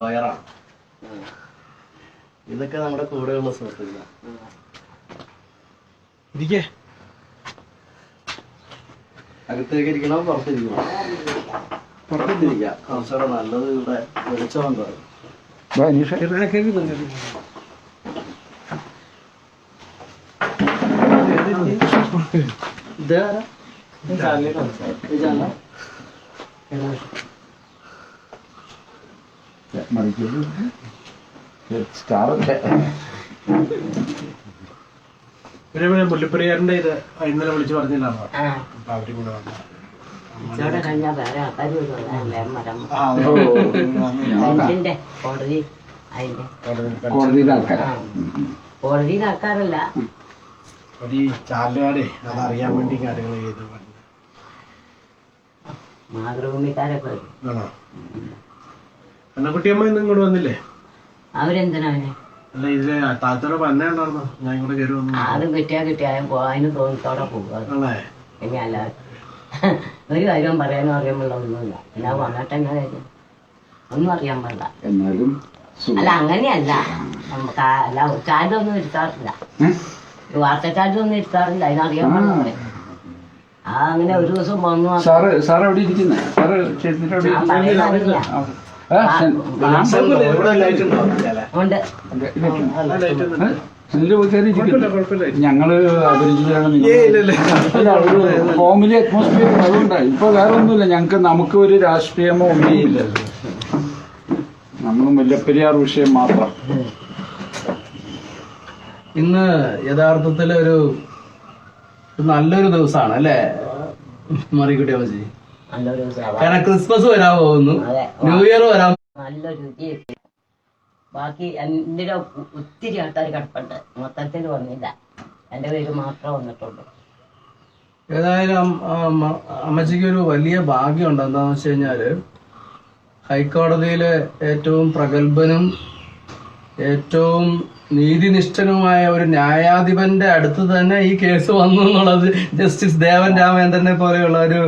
വയറാണ് ഇതൊക്കെ നമ്മുടെ കൂടെയുള്ള സുഹൃത്തുക്കളാണ് ഇരിക്കേ. അകത്തേക്ക് ഇരിക്കണോ? പുറത്തിരിക്കണോ? പുറത്തിരിക്കാം കുറച്ചുകൂടെ നല്ലത് ഇവിടെ വെളിച്ചമുണ്ടോ ഇതാരാ? ഇതാരാ പിന്നെ മുല്ലപ്പെരിയാറിന്റെ ഇത് ഇന്നലെ വിളിച്ചു പറഞ്ഞില്ലാണോ ആ. അപ്പൊ അവരും കൂടെ വന്നു. ഇതോടെ കഴിഞ്ഞാൽ വേറെ മരം. ആ ബെഞ്ചിന്റെ കോടതി അതിന്റെ. കോടതിയിലെ ആൾക്കാർ ആ കോടതിയിൽ ആൾക്കാരല്ല. ഒരു ചാലുകാരെ അതറിയാൻ വേണ്ടി കാര്യങ്ങൾ ചെയ്തു. മാതൃഭൂമിക്കാരൊക്കെ ആണോ? അന്നക്കുട്ടിയമ്മ ഇന്ന് ഇങ്ങോട്ട് വന്നില്ലേ? അവരെന്തിനാ അവനെ അല്ല ഇതിൽ താത്തോടെ വന്നേ ഉണ്ടായിരുന്നോ ഞാൻ ഇങ്ങോട്ട് കയറി വന്നു. ആദ്യം കിട്ടിയാ കിട്ടിയാലും പോകാനും തോന്നിത്തോടെ പോകുക ആണേ പിന്നെ അല്ല ഒരു കാര്യവും പറയാനും അറിയാമുള്ള ഒന്നുമില്ല. പിന്നെ വന്നിട്ട് എന്നാ കാര്യം? ഒന്നും അറിയാൻ പാടില്ല. എന്നാലും അല്ല അങ്ങനെയല്ല. അല്ല ചാനലൊന്നും വാർത്ത ചാനലൊന്നും എടുക്കാറില്ല. അതിനറിയാൻ പാടില്ല. ആ അങ്ങനെ ഒരു ദിവസം വന്നു. സാറ് സാർ എവിടെ ഇരിക്കുന്നേ? സാറ് ക്ഷേത്രത്തിൽ ഒന്നും ഞങ്ങൾ ഹോമിലെ ഇല്ല, ഇല്ല. അറ്റ്മോസ്ഫിയർ അതുകൊണ്ടാണ്. ഇപ്പൊ വേറെ ഒന്നുമില്ല. ഞങ്ങക്ക് നമുക്ക് ഒരു രാഷ്ട്രീയമോ ഒന്നുമില്ല നമ്മൾ മുല്ലപ്പെരിയാർ വിഷയം മാത്രം. ഇന്ന് യഥാർത്ഥത്തിൽ ഒരു നല്ലൊരു ദിവസമാണ് അല്ലേ? മറിക്കുട്ടി അമ്മച്ചി. നല്ലൊരു ദിവസം കാരണം ക്രിസ്മസ് വരാൻ പോകുന്നു. അതെ. ന്യൂ ഇയർ വരാൻ നല്ല രുചി ബാക്കി എന്റെ ഒത്തിരി ആൾക്കാർ കിടപ്പുണ്ട്. മൊത്തത്തിൽ വന്നില്ല. എന്റെ പേര് മാത്രം വന്നിട്ടുള്ളൂ. ഏതായാലും അമ്മ- അമ്മച്ചിക്ക് ഒരു വലിയ ഭാഗ്യമുണ്ട് എന്താന്ന് വെച്ച് കഴിഞ്ഞാൽ ഹൈക്കോടതിയിലെ ഏറ്റവും പ്രഗത്ഭനും ഏറ്റവും നീതിനിഷ്ഠനുമായ ഒരു ന്യായാധിപന്റെ അടുത്ത് തന്നെ ഈ കേസ് വന്നു എന്നുള്ളത് ജസ്റ്റിസ് ദേവൻ രാമേന്ദ്രനെ പോലെയുള്ള ഒരു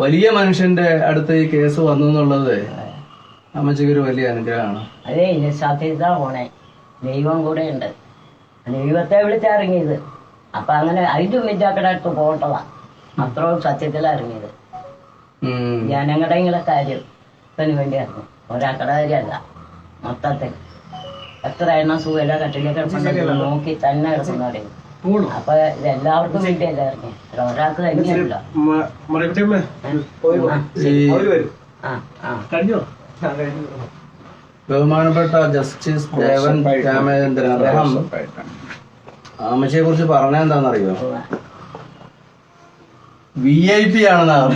വലിയ മനുഷ്യന്റെ അടുത്ത് ഈ കേസ് വന്നു എന്നുള്ളത് അമ്മച്ചിക്ക് ഒരു വലിയ അനുഗ്രഹമാണ്. അതേ ഇനി സത്യത പോണേ. ദൈവം കൂടെ ഉണ്ട്. ദൈവത്തെ വിളിച്ചിറങ്ങിയത്. അപ്പൊ അങ്ങനെ അതിന്റെ ഉമ്മിറ്റാക്കടെ അടുത്ത് പോകട്ടതാ അത്രയും സത്യത്തിൽ ഇറങ്ങിയത്. ഉം. ജനങ്ങളുടെ ഇങ്ങനെ കാര്യം ഇതിന് വേണ്ടിയായിരുന്നു. ഒരാക്കടെ കാര്യമല്ല. മൊത്തത്തിൽ എത്ര എണ്ണം സുഖമില്ല കട്ടിലേക്ക് നോക്കി തന്നെ കിടക്കുന്നവരെ അപ്പൊ വേണ്ടിയല്ല ഇറങ്ങി ഒരാൾക്ക് തന്നെയല്ല ബഹുമാനപ്പെട്ട ജസ്റ്റിസ് ദേവൻ രാമചന്ദ്രൻ അദ്ദേഹം അമ്മച്ചിയെ കുറിച്ച് പറഞ്ഞ എന്താണെന്നറിയോ? വി ഐ പി ആണെന്നാണ്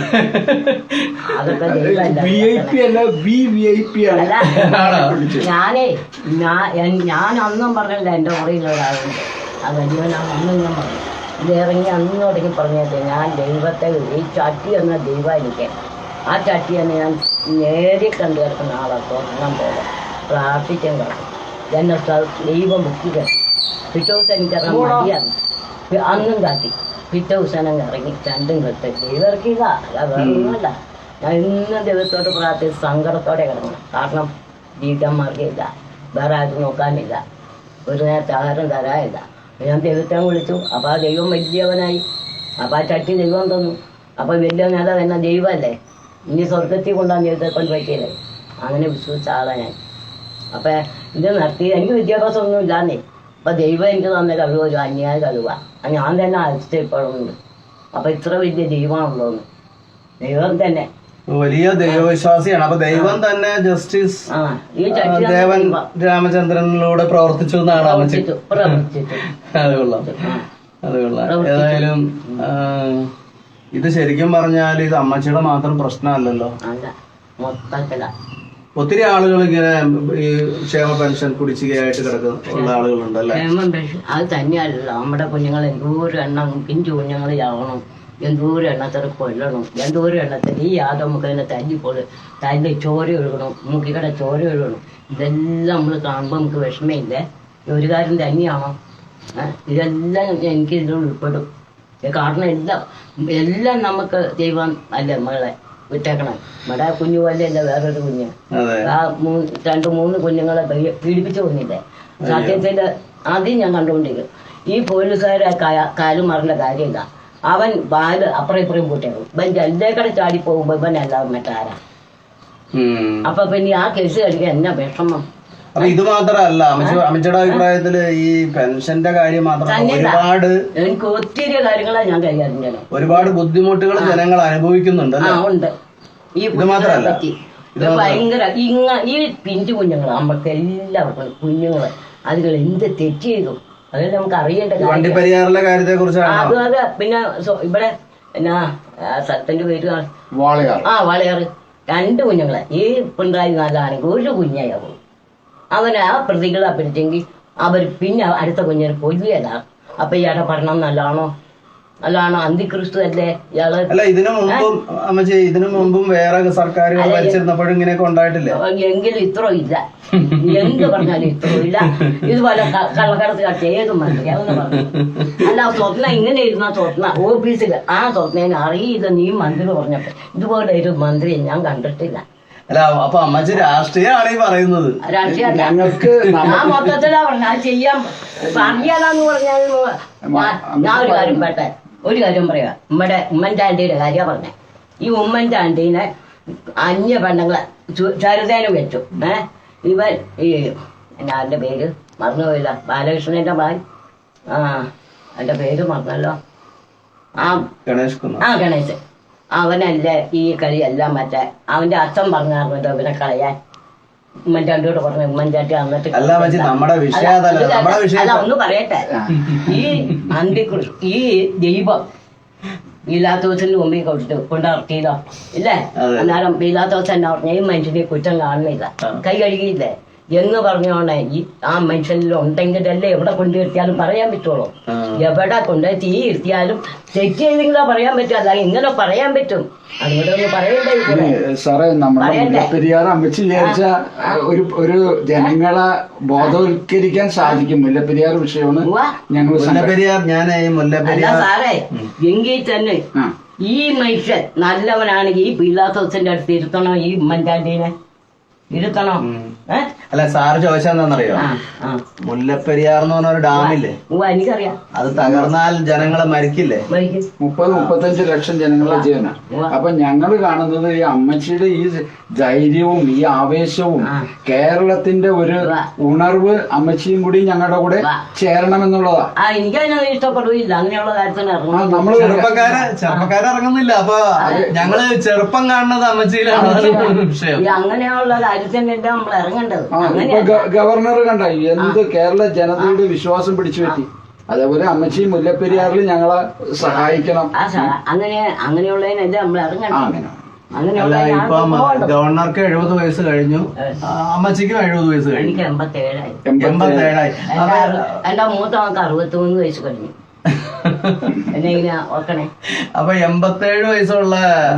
ദൈവമല്ല വി ഐ പി അല്ല. വി വി ഐ പി ആണ്. ആണോ? ഞാനേ ഞാൻ അന്നും പറഞ്ഞില്ല എന്റെ മുറിയിൽ വലിയവൻ വലിയവനാണ് അന്നും ഞാൻ പറഞ്ഞു. ഇത് ഇറങ്ങി അന്ന് തുടങ്ങി പറഞ്ഞത് ഞാൻ ദൈവത്തെ ഈ ചട്ടി എന്ന ദൈവം എനിക്ക് ആ ചട്ടി തന്നെ ഞാൻ നേരി കണ്ടു കിടക്കുന്ന ആളെ സ്വർണം പോലെ പ്രാർത്ഥിക്കാൻ കിടക്കും. എന്നെ ദൈവം കിടക്കും പിറ്റേ ദിവസം എനിക്കറിയാൻ മടിയാണ് മതിയാണ് അന്നും കാട്ടി. പിറ്റേ ദിവസം അങ്ങ് ഇറങ്ങി. രണ്ടും കെട്ട്. ദൈവം ഇറക്കിയതാ അല്ല ഞാൻ ഇന്നും ദൈവത്തോട് പ്രാർത്ഥിച്ച് സങ്കടത്തോടെ കിടന്നു കാരണം ജീവിതന്മാർക്കില്ല വേറെ ആരും നോക്കാനില്ല. ഒരു നേരത്തെ ആഹാരം തരാനില്ല. ഞാൻ ദൈവത്തെ വിളിച്ചു. അപ്പോൾ ആ ദൈവം വലിയവനായി. അപ്പോൾ ആ ചട്ടി ദൈവം തന്നു. അപ്പോൾ നേതാവ് എന്ന ദൈവമല്ലേ? ഇനി സ്വർഗത്തിൽ കൊണ്ടാണ് ദൈവത്തെ കൊണ്ട് പറ്റിയത് അങ്ങനെ വിശ്വസിച്ച ആളാണ് ഞാൻ. അപ്പൊ ഇത് നടത്തി എനിക്ക് വിദ്യാഭ്യാസം ഒന്നും ഇല്ലാന്നേ അപ്പോൾ ദൈവം എനിക്ക് തന്ന കഴിവ് ഒരു അന്യായ കഴിവാണ് അത് ഞാൻ തന്നെ ആശ്ചര്യപ്പെടുന്നുണ്ട് അപ്പൊ ഇത്ര വലിയ ദൈവമാണുള്ളതെന്ന് ദൈവം തന്നെ. വലിയ ദൈവവിശ്വാസിയാണ്. അപ്പൊ ദൈവം തന്നെ ജസ്റ്റിസ് ദേവൻ രാമചന്ദ്രനിലൂടെ പ്രവർത്തിച്ചു എന്നാണ് അമ്മച്ചി അത് കൊള്ളാം. അത് കൊള്ളാം. ഏതായാലും ഇത് ശരിക്കും പറഞ്ഞാൽ ഇത് അമ്മച്ചിയുടെ മാത്രം പ്രശ്നമല്ലല്ലോ. ഒത്തിരി ആളുകൾ ഇങ്ങനെ ഈ ക്ഷേമ പെൻഷൻ കുടിശ്ശികയായിട്ട് കിടക്കുന്ന ഉള്ള ആളുകളുണ്ട് അല്ലേ അത് തന്നെയല്ല. നമ്മുടെ കുഞ്ഞുങ്ങൾ എന്തോരം എണ്ണം പിഞ്ചു കുഞ്ഞുങ്ങൾ ചാവണം എന്തോരം എണ്ണത്തിന് കൊല്ലണം? എന്തോരം എണ്ണത്തിൽ ഈ യാതൊരു നമുക്ക് അതിനെ തല്ലി ചോര ഒഴുകണം. മുക്കിക്കട ചോര ഒഴുകണം. ഇതെല്ലാം നമ്മൾ കാണുമ്പോൾ നമുക്ക് വിഷമയില്ലേ ഒരു കാര്യം തന്നെയാണോ? ഇതെല്ലാം എനിക്ക് ഇതിൽ ഉൾപ്പെടും. കാരണം എല്ലാം എല്ലാം നമുക്ക് ദൈവം അല്ലേ മകളെ വിട്ടേക്കണം? ഇവിടെ കുഞ്ഞു പോലെയല്ല വേറൊരു കുഞ്ഞ്. ആ മൂന്ന് രണ്ട് മൂന്ന് കുഞ്ഞുങ്ങളെ പീഡിപ്പിച്ചു കുഞ്ഞില്ലേ? സത്യത്തിന്റെ ആദ്യം ഞാൻ കണ്ടുകൊണ്ടിരിക്കും ഈ പോലീസുകാരെ കാലും മറിന്റെ കാര്യമില്ല അവൻ ബാൽ അപ്പുറം ഇപ്പുറം പൂട്ടിയാകും ഇവൻ ജല്ലേക്കട ചാടി പോകുമ്പോ ഇവൻ എല്ലാവരും മറ്റാരാ. അപ്പൊ പിന്നെ ആ കേസ് കളിക്കാൻ എന്നാ വിഷമം? അപ്പൊ ഇത് മാത്രല്ല അമ്മച്ചി അമ്മച്ചിയുടെ അഭിപ്രായത്തിൽ ഈ പെൻഷന്റെ കാര്യം മാത്രമല്ല. ഒരുപാട് എനിക്ക് ഒത്തിരി കാര്യങ്ങളാണ് ഞാൻ കൈകാര്യം ചെയ്യണം ഒരുപാട് ബുദ്ധിമുട്ടുകൾ ജനങ്ങൾ അനുഭവിക്കുന്നുണ്ട് ഉണ്ട്. ഈ ഇത് മാത്രല്ല ഇത് ഭയങ്കര ഇങ്ങ ഈ പിഞ്ചു കുഞ്ഞുങ്ങൾ നമ്മൾക്ക് എല്ലാവർക്കും കുഞ്ഞുങ്ങൾ. അതുകൾ എന്ത് തെറ്റ് ചെയ്തു? അത് നമുക്ക് അറിയേണ്ട കാര്യത്തെ കുറിച്ചാണ് അത് അത് പിന്നെ ഇവിടെ എന്നാ സത്തന്റെ പേര് ആ വളയാറ്. രണ്ട് കുഞ്ഞുങ്ങളെ. ഈ പിണറായി നാലാണെങ്കിൽ ഒരു കുഞ്ഞായാവും അവനെ ആ പ്രതികളെ പിടിച്ചെങ്കിൽ അവർ പിന്നെ അടുത്ത കുഞ്ഞിനെ കൊല്ലുകയല്ല അപ്പൊ ഇയാളുടെ പഠനം നല്ലതാണോ നല്ലതാണോ അന്തിക്രിസ്തു അല്ലേ? ഇയാൾ അല്ല ഇതിനു മുമ്പും അമ്മച്ചി ഇതിനു മുമ്പും വേറെ സർക്കാരുകൾ ഭരിച്ചിരുന്നപ്പോഴും ഇങ്ങനെയൊക്കെ ഉണ്ടായിട്ടില്ലേ? എങ്കിലും ഇത്ര ഇല്ല. എന്ത് പറഞ്ഞാലും ഇത്ര ഇല്ല. ഇതുപോലെ കള്ളക്കടത്ത് കാട്ടി ഏത് മന്ത്രി അതൊന്ന് പറഞ്ഞു. അല്ല സ്വപ്ന ഇങ്ങനെ ഇരുന്ന സ്വപ്ന. ഓഫീസിൽ ആ സ്വപ്നേനെ അറിയില്ല. നീ മന്ത്രി പറഞ്ഞപ്പോ. ഇതുപോലെ ഒരു മന്ത്രിയെ ഞാൻ കണ്ടിട്ടില്ല. അല്ല അപ്പൊ അമ്മച്ചി രാഷ്ട്രീയമാണ് ഈ പറയുന്നത്. രാഷ്ട്രീയ ഞങ്ങൾക്ക് ഞാൻ മൊത്തത്തിലാ പറഞ്ഞ ചെയ്യാൻ പറഞ്ഞാൽ ഞാൻ- ഒരു കാര്യം പറട്ടെ ഒരു കാര്യം പറയുക നമ്മുടെ ഉമ്മൻചാണ്ടിയുടെ കാര്യം പറഞ്ഞേ. ഈ ഉമ്മൻചാണ്ടീനെ അന്യ പെണ്ണുങ്ങളെ ചരുതേനും വെച്ചു. ഏ? ഇവൻ ഈ എന്നാ എന്റെ പേര്? മറന്നുപോയില്ല. ബാലകൃഷ്ണന്റെ മകൻ. ആ എന്റെ പേര് മറന്നല്ലോ. ആ ഗണേശ് ആ ഗണേശ് അവനല്ലേ ഈ കളിയെല്ലാം മറ്റേ അവന്റെ അച്ഛൻ പറഞ്ഞാർന്നല്ലോ ഇവനെ കളയാൻ. ഉമ്മൻചാണ്ടിയോട് പറഞ്ഞു ഉമ്മൻചാണ്ടി അന്നിട്ട് അല്ല നമ്മുടെ വിഷയം അതല്ല അല്ല, നമ്മുടെ വിഷയം അല്ല ഒന്ന് പറയട്ടെ. ഈ അന്തികൃ ഈ ദൈവം പീലാത്തോസിന് മുമ്പിൽ കൊടുത്തു കൊണ്ടിറക്കിയതോ ഇല്ലേ. അന്നേരം പീലാത്തോസ് എന്നാ പറഞ്ഞ ഈ മനുഷ്യനെ കുറ്റം കാണുന്നില്ല. കൈ കഴുകിയില്ലേ? എന്ന് പറഞ്ഞോണേ ഈ ആ മനുഷ്യനിൽ ഉണ്ടെങ്കിലല്ലേ എവിടെ കൊണ്ടുവരുത്തിയാലും പറയാൻ പറ്റുള്ളൂ. എവിടെ കൊണ്ട് തീ ഇരുത്തിയാലും ചെക്ക് ചെയ്തെങ്കിലോ പറയാൻ പറ്റും അല്ല ഇങ്ങനെ പറയാൻ പറ്റും. അതുകൊണ്ട് ഒന്ന് പറയണ്ടേ ഇവിടെ സാറേ നമ്മുടെ പെരിയാർ മുല്ലപ്പെരിയാർ അമ്മച്ചി വിചാരിച്ച ഒരു ഒരു ജനങ്ങളെ ബോധവൽക്കരിക്കാൻ സാധിക്കും മുല്ലപ്പെരിയാർ വിഷയമാണ്. ഞങ്ങൾ മുല്ലപ്പെരിയാർ ഞാൻ മുല്ലപ്പെരിയാർ സാറേ എങ്കിൽ തന്നെ ഈ മനുഷ്യൻ നല്ലവനാണെങ്കിൽ ഈ പിള്ളാത്തോസിന്റെ അടുത്ത് ഇരുത്തണോ ഈ ഉമ്മൻചാണ്ടീനെ. ഇരുത്തണോ. ഏ? അല്ല സാറ് ചോദിച്ചെന്താണെന്നറിയോ മുല്ലപ്പെരിയാർ എന്ന് പറഞ്ഞ ഒരു ഡാമില്ലേ എനിക്കറിയാം. അത് തകർന്നാൽ ജനങ്ങളെ മരിക്കില്ലേ? മുപ്പത് മുപ്പത്തഞ്ച് ലക്ഷം ജനങ്ങളെ ജീവന. അപ്പൊ ഞങ്ങൾ കാണുന്നത് ഈ അമ്മച്ചിയുടെ ഈ ധൈര്യവും ഈ ആവേശവും കേരളത്തിന്റെ ഒരു ഉണർവ് അമ്മച്ചിയും കൂടി ഞങ്ങളുടെ കൂടെ. ചേരണം എന്നുള്ളതാ ആ എനിക്കതിനത് ഇഷ്ടപ്പെടില്ല അങ്ങനെയുള്ള കാര്യത്തിന് നമ്മൾ ചെറുപ്പക്കാരെ ചെറുപ്പക്കാരെ ഇറങ്ങുന്നില്ല. അപ്പൊ ഞങ്ങൾ ചെറുപ്പം കാണുന്നത് അമ്മച്ചിയിലാണ് അതാണ് വിഷയം. ഈ അങ്ങനെയുള്ള കാര്യത്തിന് നമ്മൾ ഇറങ്ങേണ്ടത്. ഗവർണർ കണ്ട എന്ത് കേരള ജനതയുടെ വിശ്വാസം പിടിച്ചു പറ്റി. അതേപോലെ അമ്മച്ചി മുല്ലപ്പെരിയാറിൽ ഞങ്ങളെ സഹായിക്കണം. അങ്ങനെ അങ്ങനെയുള്ളതിനല്ല നമ്മൾ അങ്ങനെ. അല്ല അങ്ങനെയുള്ള ഇപ്പം ഗവർണർക്ക് എഴുപത് വയസ്സ് കഴിഞ്ഞു. അമ്മച്ചിക്കും എഴുപത് വയസ്സ് കഴിഞ്ഞു. എനിക്ക് എൺപത്തേഴായി. എൺപത്തി എൺപത്തേഴായി. എന്റെ മൂത്ത അറുപത്തി മൂന്ന് വയസ്സ് കഴിഞ്ഞു. അപ്പൊ എൺപത്തേഴ് വയസ്സുള്ള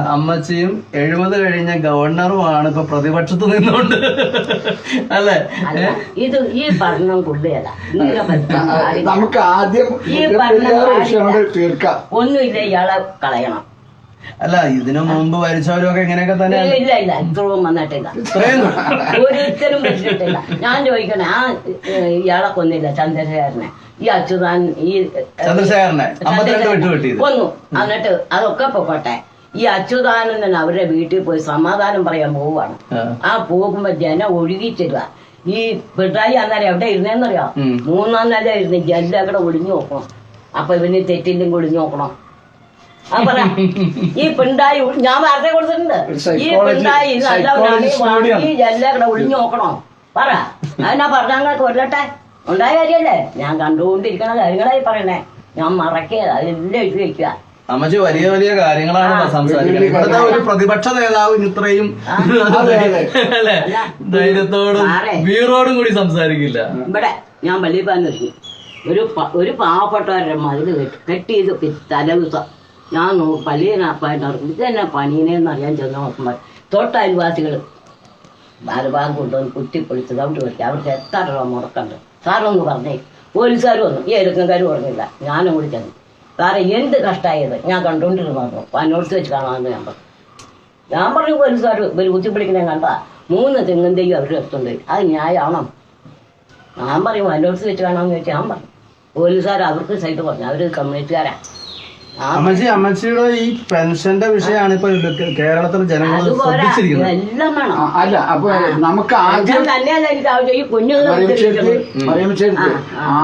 അമ്മച്ചിയും എഴുപത് കഴിഞ്ഞ ഗവർണറുമാണ് ഇപ്പൊ പ്രതിപക്ഷത്ത് നിന്നുകൊണ്ട്. അല്ലെ? ഇത് ഈ ഭരണം കൊള്ളുകയല്ല നമുക്ക് ആദ്യം തീർക്കാം. ഒന്നുമില്ല ഇയാളെ കളയണം. അല്ല ഇതിനു മുമ്പ് വരച്ചവരൊക്കെ ഇങ്ങനെയൊക്കെ തന്നെ ഇല്ല ഇല്ല ഇത്രയും വന്നിട്ടില്ല ഒരിക്കലും വിളിച്ചിട്ടില്ല ഞാൻ ചോദിക്കണേ ആ ഇയാളെ കൊന്നില്ല ചന്ദ്രശേഖരനെ? ഈ അച്യുതാൻ ഈ ചന്ദ്രശേഖരനെ. കൊന്നു. എന്നിട്ട് അതൊക്കെ പൊക്കോട്ടെ ഈ അച്യുതാനന്ദൻ അവരുടെ വീട്ടിൽ പോയി സമാധാനം പറയാൻ പോവാണ് ആ. പോകുമ്പോ ജനം ഒഴുകിച്ചില്ല ഈ പിണറായി അന്നേരം എവിടെ ഇരുന്നേന്നറിയാം. മൂന്നാം നില ഇരുന്ന് ജല്ലവിടെ ഒളിഞ്ഞു നോക്കണം. അപ്പൊ ഇവന് തെറ്റില്ലെങ്കിൽ ഒളിഞ്ഞു നോക്കണം. ഈ പിണ്ടായി ഞാൻ വാർത്ത കൊടുത്തിട്ടുണ്ട്? ഈ പിണ്ടായി നല്ലവനാണ്. ഈ ജല്ലവിടെ ഒളിഞ്ഞു നോക്കണോ. പറ. അതിനാ പറഞ്ഞാൽ കൊല്ലട്ടെ? ഉണ്ടായ കാര്യല്ലേ? ഞാൻ കണ്ടുകൊണ്ടിരിക്കണ കാര്യങ്ങളായി പറയണേ. ഞാൻ മറക്കിയത് അതെല്ലാം എഴുതി വെക്കുക. അമ്മച്ചി വലിയ വലിയ കാര്യങ്ങളാണ് സംസാരിക്കുന്നത് ഇവിടുത്തെ ഒരു പ്രതിപക്ഷ നേതാവ് ഇത്രയും ധൈര്യത്തോടും വീറോടും കൂടി സംസാരിക്കില്ല. ഇവിടെ ഞാൻ വലിയ ഒരു ഒരു പാവപ്പെട്ടവരുടെ മതിൽ കെട്ടി കെട്ടിയത് പി- തലേദിവസം ഞാൻ നോ പള്ളിയിനപ്പായിട്ട് ഇറക്കും ഇതെന്നെ പണീനെന്ന് അറിയാൻ ചെന്ന് നോക്കുമ്പോൾ തൊട്ടയൽവാസികൾ ബാലഭാഗം കൊണ്ടുവന്ന് കുത്തിപ്പൊളിച്ചത് അവിടെ വെച്ച് അവർക്ക് എത്ര രൂപ മുടക്കണ്ട്? സാറൊന്ന് പറഞ്ഞേ. പോലീസുകാർ വന്നു. ഈ എരുക്കംകാർ പറഞ്ഞില്ല. ഞാനും കൂടി ചെന്നു. സാറേ എന്ത് കഷ്ടമായത് ഞാൻ കണ്ടുകൊണ്ടിരുന്നു പറഞ്ഞു പനോടത്ത് വെച്ച് കാണാമെന്ന് ഞാൻ പറഞ്ഞു. ഞാൻ പറഞ്ഞു പോലീസുകാർ ഒരു കുത്തിപ്പിടിക്കണേ കണ്ട. മൂന്ന് തെങ്ങിന്റെയും അവർ അടുത്തുണ്ട്. അത് ന്യായമാണോ? ഞാൻ പറയും അതിനോട് വെച്ച് കാണാമെന്ന് ചോദിച്ചാൽ ഞാൻ പറഞ്ഞു. പോലീസുകാർ അവർക്ക് സൈഡ് പറഞ്ഞു. അവർ കമ്മ്യൂണിറ്റിക്കാരാണ് അമ്മച്ചി അമ്മച്ചിയുടെ ഈ പെൻഷന്റെ വിഷയമാണ് ഇപ്പൊ കേരളത്തിലെ ജനങ്ങൾ ശ്രദ്ധിച്ചിരിക്കുന്നത്. അല്ല അപ്പൊ നമുക്ക് ആദ്യം ഞാൻ മറിയംചേട്ടത്തി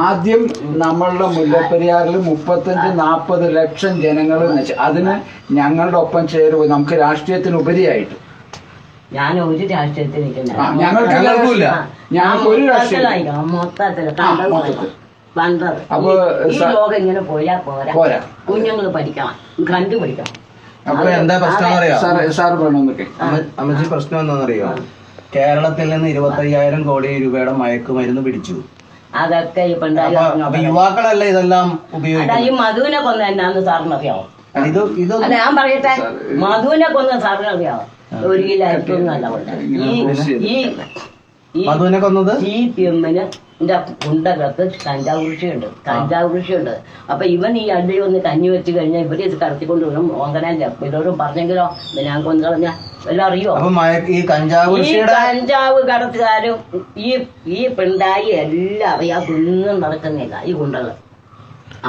ആദ്യം നമ്മളുടെ മുല്ലപ്പെരിയാറിൽ മുപ്പത്തഞ്ച് നാൽപ്പത് ലക്ഷം ജനങ്ങൾ അതിന് ഞങ്ങളുടെ ഒപ്പം ചേരുവ നമുക്ക് രാഷ്ട്രീയത്തിന് ഉപരിയായിട്ട് ഞാൻ ഒരു രാഷ്ട്രീയത്തിൽ ഞങ്ങൾക്ക്. ഞങ്ങൾക്ക് ഒരു രാഷ്ട്രീയം മൊത്തത്തിൽ. അപ്പൊ ഈ ലോകം ഇങ്ങനെ പോയാ പോരാ. പോരാ. കുഞ്ഞുങ്ങൾ പഠിക്കണം. കണ്ടുപിടിക്കണം അപ്പൊ എന്താ പ്രശ്നം അറിയാം? അമ്മച്ചി പ്രശ്നം എന്താണെന്നറിയോ? കേരളത്തിൽ നിന്ന് ഇരുപത്തയ്യായിരം കോടി രൂപയുടെ മയക്കുമരുന്ന് പിടിച്ചു. അതൊക്കെ ഈ പിണ്ടായി അപ്പൊ അപ്പൊ യുവാക്കളല്ലേ ഇതെല്ലാം ഉപയോഗിക്കും ഈ മധുവിനെ കൊന്ന എന്നാന്ന് സാറിന് അറിയാമോ ഇത് ഇത് ഞാൻ പറയട്ടെ. മധുവിനെ കൊന്ന സാറിനറിയാവോ? ഒരു കിലോ കൊണ്ട് ഈ ഈ ഈ മധുവിനെ കൊന്നത്? ഈ പി എന്റെ ഉണ്ടകത്ത് കഞ്ചാവ് കൃഷിയുണ്ട്. കഞ്ചാവ് കൃഷിയുണ്ട്. അപ്പൊ ഇവൻ ഈ അടി ഒന്ന് കഞ്ഞി വെച്ച് കഴിഞ്ഞാൽ ഇവർ ഇത് കടത്തിക്കൊണ്ട് വരും. ഓങ്കനല്ല ഇവരോടും പറഞ്ഞെങ്കിലോ? ഞാൻ കൊന്നു കളഞ്ഞ എല്ലാം അറിയോ? ഈ കഞ്ചാവ് കടത്തുകാരും ഈ ഈ പിണ്ടായി എല്ലാം അറിയാ ഒന്നും നടക്കുന്നില്ല ഈ ഗുണ്ടകൾ.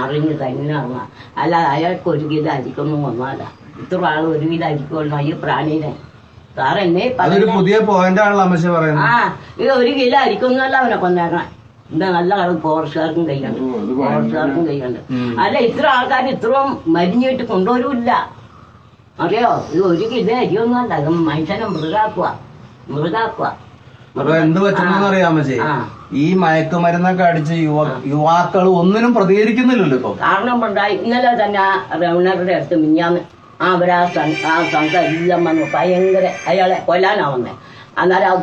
അറിഞ്ഞ് തന്നെ അറിഞ്ഞ. അല്ലാതെ അയാൾക്ക് ഒരു കിലോ അരിക്കൊന്നും വന്നല്ല ഇത്ര ആൾ ഒരു കിലോ അരിക്കുമല്ലോ ഈ പ്രാണീനെ. സാർ എന്നെ അതൊരു പറയുന്ന പുതിയ പോയിന്റ് ആണല്ലോ അമ്മച്ചി പറയുന്നത്. ആ ഇത് ഒരു കിലോ അരിക്കൊന്നുമല്ല അവനെ കൊന്നേക്കണം. എന്താ നല്ല കളർ ഫോറസ്റ്റുകാർക്കും കൈയുണ്ട് ഫോറസ്റ്റുകാർക്കും കൈയുണ്ട് ഉം. അല്ല ഇത്ര ആൾക്കാർ ഇത്രയും മരിഞ്ഞിട്ട് കൊണ്ടുവരൂല്ല. അറിയോ? ഇത് ഒരു കിലോ അരിയൊന്നുമല്ല. ഇത് മനുഷ്യനെ മൃഗാക്കുക മൃഗാക്കുക അപ്പൊ എന്ത് പറ്റുന്ന അറിയാം അമ്മച്ചി? ആ. ഈ മയക്കുമരുന്നൊക്കെ അടിച്ച് യുവ യുവാക്കൾ ഒന്നിനും പ്രതികരിക്കുന്നില്ലല്ലോ ഇപ്പൊ. കാരണം ഉണ്ടായി ഇന്നലെ തന്നെ റവണറുടെ അടുത്ത് മിഞ്ഞാന്ന് ആ അവരാ സം- ആ സംഘം എല്ലാം വന്നു. ഭയങ്കര അയാളെ കൊല്ലാനാവുന്നേ അന്നേരം ആ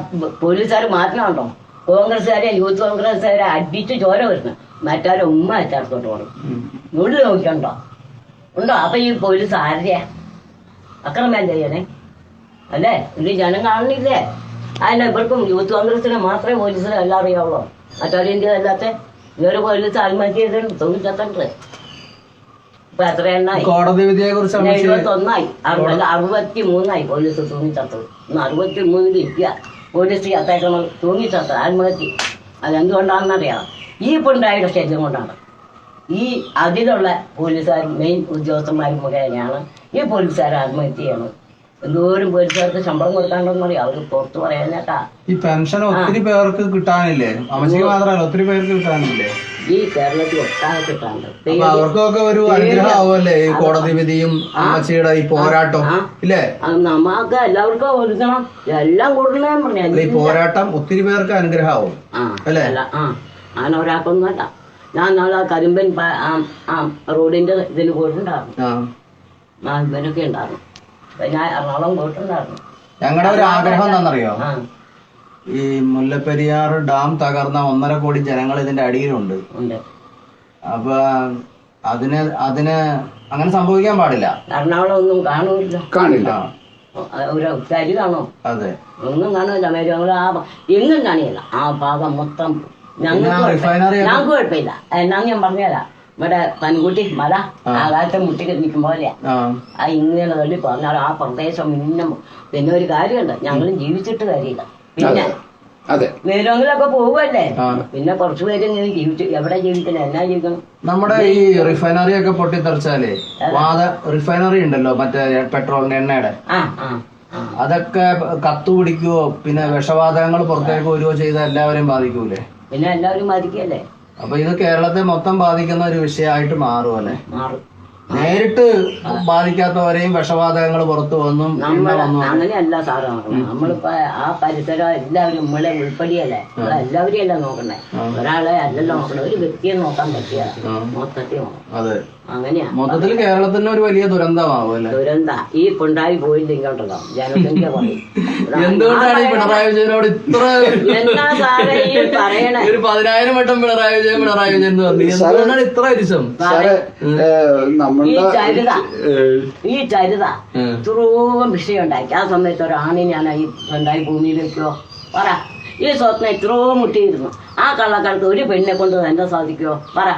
പോലീസുകാർ മാറ്റണമുണ്ടോ കോൺഗ്രസ്സുകാരെ യൂത്ത് കോൺഗ്രസ്സുകാരെ അടിച്ച് ചോര വരുന്നു. മറ്റാരെ ഉമ്മ ചേർത്തോട്ട് പോകണം ഇവിടെ നോക്കിയുണ്ടോ? ഉണ്ടോ? അപ്പൊ ഈ പോലീസ് ആരുടെയാ? അക്രമം ചെയ്യണേ. അല്ലേ? ഇത് ജനം കാണുന്നില്ലേ? അതിന്റെ ഇവർക്കും യൂത്ത് കോൺഗ്രസിനെ മാത്രമേ പോലീസിനെ എല്ലാം അറിയാവുള്ളൂ. മറ്റവരെ ഇന്ത്യ അല്ലാത്ത? ഇവർ പോലീസ് ആത്മഹത്യ ചെയ്തിട്ടുണ്ട്. തൊണ്ണൂറ്റെട്ടുണ്ട് ഇപ്പൊ എത്ര എണ്ണായി കോടതി വിധിയെ കുറിച്ച് എഴുപത്തൊന്നായി. അറുപത് അറുപത്തി മൂന്നായി പോലീസ് തൂങ്ങിച്ചത്തത് ഇന്ന് അറുപത്തി മൂന്നിൽ ഇരിക്കുക. പോലീസ് ചത്തേക്കണം തൂങ്ങിച്ചത്തത് ആത്മഹത്യ. അതെന്തുകൊണ്ടാണെന്നറിയാം ഈ പിണ്ടായുടെ ശല്യം കൊണ്ടാണ്. ഈ അതിലുള്ള പോലീസുകാർ മെയിൻ ഉദ്യോഗസ്ഥന്മാർ മുഖേനയാണ് ഈ പോലീസുകാർ ആത്മഹത്യ ചെയ്യണം എന്തോരം പോലീസുകാർക്ക് ശമ്പളം കൊടുക്കാണ്ടെന്നറിയാം അവർ പുറത്ത് പറയാനേട്ടാ ഈ പെൻഷൻ ഒത്തിരി പേർക്ക് കിട്ടാനില്ലേ? അമ്മച്ചിക്ക് മാത്രമല്ല ഒത്തിരി പേർക്ക് കിട്ടാനില്ലേ? ഈ കേരളത്തിൽ ഒട്ടാകെ കിട്ടാണ്ട് അവർക്കൊക്കെ ഒരു അനുഗ്രഹമാവല്ലേ ഈ കോടതി വിധിയും അമ്മച്ചിയുടെ ഈ പോരാട്ടം ഇല്ലേ? നമുക്ക് എല്ലാവർക്കും ഒരുക്കണം. എല്ലാം കൊടുക്കണം ഈ പോരാട്ടം ഒത്തിരി പേർക്ക് അനുഗ്രഹമാവും. ആ അല്ലേ? അല്ല ആ ഞാൻ ഞാൻ നാളെ ആ കരിമ്പൻ റോഡിന്റെ ഇതിന് പോയിട്ടുണ്ടായിരുന്നു. ഇവരൊക്കെ ഉണ്ടായിരുന്നു. ഞാൻ എറണാകുളം പോയിട്ടുണ്ടായിരുന്നു. ഞങ്ങളുടെ ഒരു ആഗ്രഹം എന്താണെന്നറിയോ? ഈ മുല്ലപ്പെരിയാർ ഡാം തകർന്ന ഒന്നര കോടി ജനങ്ങൾ ഇതിന്റെ അടിയിലുണ്ട്. ഉണ്ട്. അപ്പൊ അതിന് അതിന് അങ്ങനെ സംഭവിക്കാൻ പാടില്ല. എറണാകുളം ഒന്നും കാണില്ല. കാണില്ല കരി അതെ. ഒന്നും കാണില്ല മേരും ആ എങ്ങും കാണില്ല. ആ ഭാഗം മൊത്തം ഞങ്ങൾക്ക് ഞങ്ങൾക്ക് കുഴപ്പമില്ല. എന്നാന്ന് ഞാൻ പറഞ്ഞുതരാം. ഇവിടെ പൻകുട്ടി മല ആകാശത്തെ മുട്ടി നിൽക്കും പോലെയാ. ആ. ആ ഇങ്ങനെ തള്ളി പറഞ്ഞാൽ ആ പ്രദേശം ഇന്നും പിന്നെ ഒരു കാര്യമുണ്ട്. ഞങ്ങളും ജീവിച്ചിട്ട് കാര്യമില്ല. പിന്നെ അതെ. പോവല്ലേ പിന്നെ കുറച്ചു പേര് ജീവിച്ചു എവിടെ ജീവിക്കണം? എന്നാ ജീവിക്കണം? നമ്മുടെ ഈ റിഫൈനറി ഒക്കെ പൊട്ടിത്തെറിച്ചാലേ വാത റിഫൈനറി ഉണ്ടല്ലോ മറ്റേ പെട്രോളിന്റെ എണ്ണയുടെ. അതൊക്കെ കത്തു പിടിക്കുവോ പിന്നെ വിഷവാതകങ്ങൾ പുറത്തേക്ക് വരുവോ ചെയ്ത എല്ലാവരെയും ബാധിക്കൂലേ? പിന്നെ എല്ലാവരും ബാധിക്കല്ലേ അപ്പൊ ഇത് കേരളത്തെ മൊത്തം ബാധിക്കുന്ന ഒരു വിഷയമായിട്ട് മാറുമല്ലേ മാറും. നേരിട്ട് ബാധിക്കാത്തവരെയും വിഷവാതകങ്ങൾ പുറത്തു വന്നും അങ്ങനെയല്ല സാറേ നോക്കണം. നമ്മളിപ്പോ ആ പരിസരം എല്ലാവരും നമ്മളെ ഉൾപ്പെടിയല്ലേ? എല്ലാവരെയല്ല നോക്കണ്ടേ ഒരാളെ അല്ലല്ലോ നോക്കണേ. ഒരു വ്യക്തിയെ നോക്കാൻ പറ്റിയ മൊത്തത്തിൽ നോക്കണം. അങ്ങനെയാ. മൊത്തത്തിൽ കേരളത്തിന് ഒരു വലിയ ദുരന്തമാവും ദുരന്ത. ഈ പിണറായി പോയില്ലെങ്കിൽ ഉണ്ടല്ലോ ജനസംഖ്യ പറയും എന്തുകൊണ്ടാണ് ഈ പിണറായി വിജയനോട് ഇത്ര എന്നാ സാറേ ഈ പറയണേ? ഒരു പതിനായിരം വട്ടം പിണറായി വിജയൻ പിണറായി വിജയൻ എന്ന് പറഞ്ഞു. എന്തുകൊണ്ടാണ് ഇത്ര അരിശം? ഈ ചരിത. ഈ ചരിത. ഇത്രയും വിഷയം ഉണ്ടാക്കി ആ സമയത്ത് ഒരാണി ഞാൻ ഈ പിണറായി ഭൂമിയിലേക്കോ പറ. ഈ സ്വപ്നം ഇത്രയും മുട്ടിയിരുന്നു. ആ കള്ളക്കാലത്ത് ഒരു പെണ്ണിനെ കൊണ്ട് തന്നെ സാധിക്കുമോ പറ.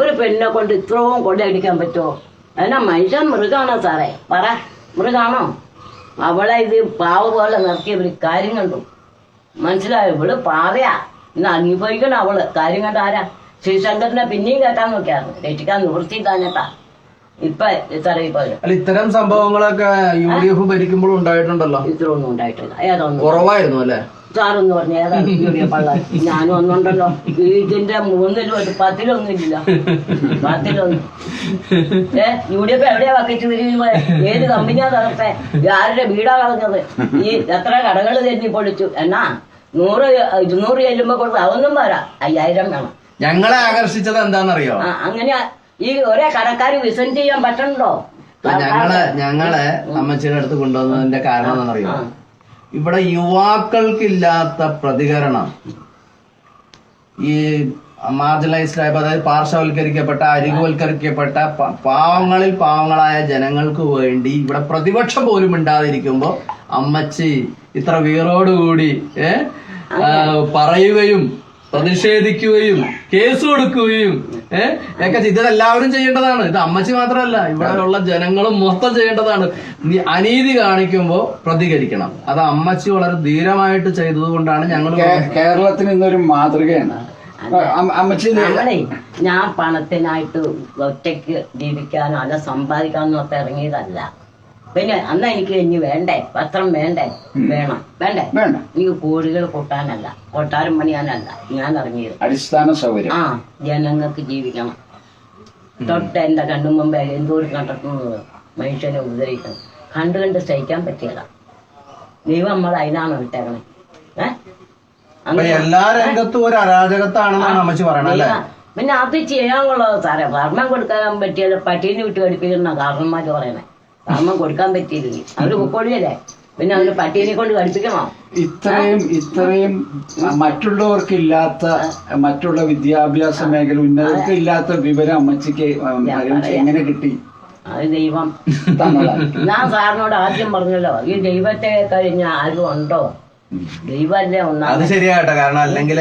ഒരു പെണ്ണിനെ കൊണ്ട് ഇത്രയും കൊള്ളയടിക്കാൻ പറ്റുമോ എന്നാ മനുഷ്യൻ മൃഗാണോ സാറേ? പറ മൃഗാണോ? അവളെ ഇത് പാവ പോലെ നിർത്തിയ ഒരു കാര്യം കണ്ടു. മനസ്സിലായോ? ഇവൾ പാവയാ. ഇന്ന് അനുഭവിക്കണം അവൾ. കാര്യം കണ്ട ആരാ? ശ്രീശങ്കറിനെ പിന്നെയും കേട്ടാൻ നോക്കിയായിരുന്നു രക്ഷിക്കാൻ നിവൃത്തി താഞ്ഞട്ടാ ഇപ്പൊ അല്ല ഇത്തരം സംഭവങ്ങളൊക്കെ യു ഡി എഫ് ഭരിക്കുമ്പോഴും ഉണ്ടായിട്ടുണ്ടല്ലോ. ഇത്രയൊന്നും ഉണ്ടായിട്ടില്ല. ഏതൊന്നും കുറവായിരുന്നു അല്ലേ? സാറൊന്ന് പറഞ്ഞു ഏതാണ് പള്ളാൻ ഞാനും ഒന്നുണ്ടല്ലോ ഇതിന്റെ മൂന്നിലും ഒരു പത്തിലൊന്നും ഇല്ല പത്തിലൊന്നും. ഏ യു ഡി എഫ് എവിടെയാ വക്കറ്റ് തിരിയുമ്പോ ഏത് കമ്പനിയാ തകർത്തെ ആരുടെ വീടാ കളഞ്ഞത്? ഈ എത്ര കടകൾ തെന്നി പൊളിച്ചു? എന്നാ നൂറ് ഇരുന്നൂറ് ചെല്ലുമ്പോ കൊടുത്ത് അതൊന്നും പോരാ. അയ്യായിരം വേണം. ഞങ്ങളെ ആകർഷിച്ചത് എന്താണെന്നറിയോ? അങ്ങനെ ഈ ഒരേ കടക്കാർ വിസന്റ് ചെയ്യാൻ പറ്റണ്ടോ ഞങ്ങളെ ഞങ്ങളെ അമ്മച്ചിയുടെ അടുത്ത് കൊണ്ടുവന്നതിന്റെ കാരണം എന്താണെന്നറിയോ? ഇവിടെ യുവാക്കൾക്കില്ലാത്ത പ്രതികരണം. ഈ മാർജിനലൈസ്ഡ് ആയ അതായത് പാർശ്വവൽക്കരിക്കപ്പെട്ട അരികുവൽക്കരിക്കപ്പെട്ട പാവങ്ങളിൽ പാവങ്ങളായ ജനങ്ങൾക്ക് വേണ്ടി ഇവിടെ പ്രതിപക്ഷം പോലും മിണ്ടാതിരിക്കുമ്പോ അമ്മച്ചി ഇത്ര വീറോടുകൂടി ഏ പറയുകയും പ്രതിഷേധിക്കുകയും കേസ് കൊടുക്കുകയും ഏഹ് ഒക്കെ ഇതെല്ലാവരും എല്ലാവരും ചെയ്യേണ്ടതാണ്. ഇത് അമ്മച്ചി മാത്രമല്ല ഇവിടെയുള്ള ജനങ്ങളും മൊത്തം ചെയ്യേണ്ടതാണ്. നീ അനീതി കാണിക്കുമ്പോൾ പ്രതികരിക്കണം. അത് അമ്മച്ചി വളരെ ധീരമായിട്ട് ചെയ്തതുകൊണ്ടാണ് ഞങ്ങൾ കേരളത്തിന് ഇന്നൊരു മാതൃകയാണ്. അമ്മച്ചി ഞാൻ പണത്തിനായിട്ട് ഒറ്റയ്ക്ക് ജീവിക്കാനോ അല്ല സമ്പാദിക്കാനോ ഒക്കെ ഇറങ്ങിയതല്ല. പിന്നെ അന്ന് എനിക്ക് ഇനി വേണ്ടേ? പത്രം വേണ്ടേ? വേണം. വേണ്ടേ? വേണ്ട. എനിക്ക് കോഴികൾ കൊട്ടാനല്ല. കൊട്ടാരം പണിയാനല്ല. ഞാൻ ഇറങ്ങിയത്. അടിസ്ഥാന സൗകര്യം. ആ ജനങ്ങൾക്ക് ജീവിക്കണം. തൊട്ട് എന്റെ കണ്ണു മുമ്പേ എന്തോരം കണ്ടെത്തുന്നത് മനുഷ്യനെ ഉപദ്രവിക്കണം. കണ്ടു കണ്ട് സഹിക്കാൻ പറ്റിയല്ല ദൈവം നമ്മൾ അതിനാണ് വിട്ടേക്കണേ. എല്ലാ രംഗത്തും ഒരു അരാജകത്താണെന്നാണ് അമ്മച്ചി ദൈവം- പിന്നെ അത് ചെയ്യാനുള്ളത് സാറേ ഭരണം കൊടുക്കാൻ പറ്റിയത് പട്ടീനെ വിട്ട് കടിപ്പിക്കുന്ന കാരണന്മാര് പറയണേ. ഭരണം കൊടുക്കാൻ പറ്റിയില്ലേ? അവർ പൊക്കോളിയല്ലേ? പിന്നെ അവർ പട്ടീനെ കൊണ്ട് കടിപ്പിക്കണോ ഇത്രയും ഇത്രയും മറ്റുള്ളവർക്കില്ലാത്ത മറ്റുള്ള വിദ്യാഭ്യാസ മേഖല ഉന്നതർക്ക് ഇല്ലാത്ത വിവരം അമ്മച്ചിക്ക് എങ്ങനെ കിട്ടി? അത് ദൈവം. ഞാൻ സാറിനോട് ആദ്യം പറഞ്ഞല്ലോ ഈ ദൈവത്തെ കഴിഞ്ഞ ആരും ഉണ്ടോ? അത് ശരിയാട്ടോ കാരണം അല്ലെങ്കിൽ.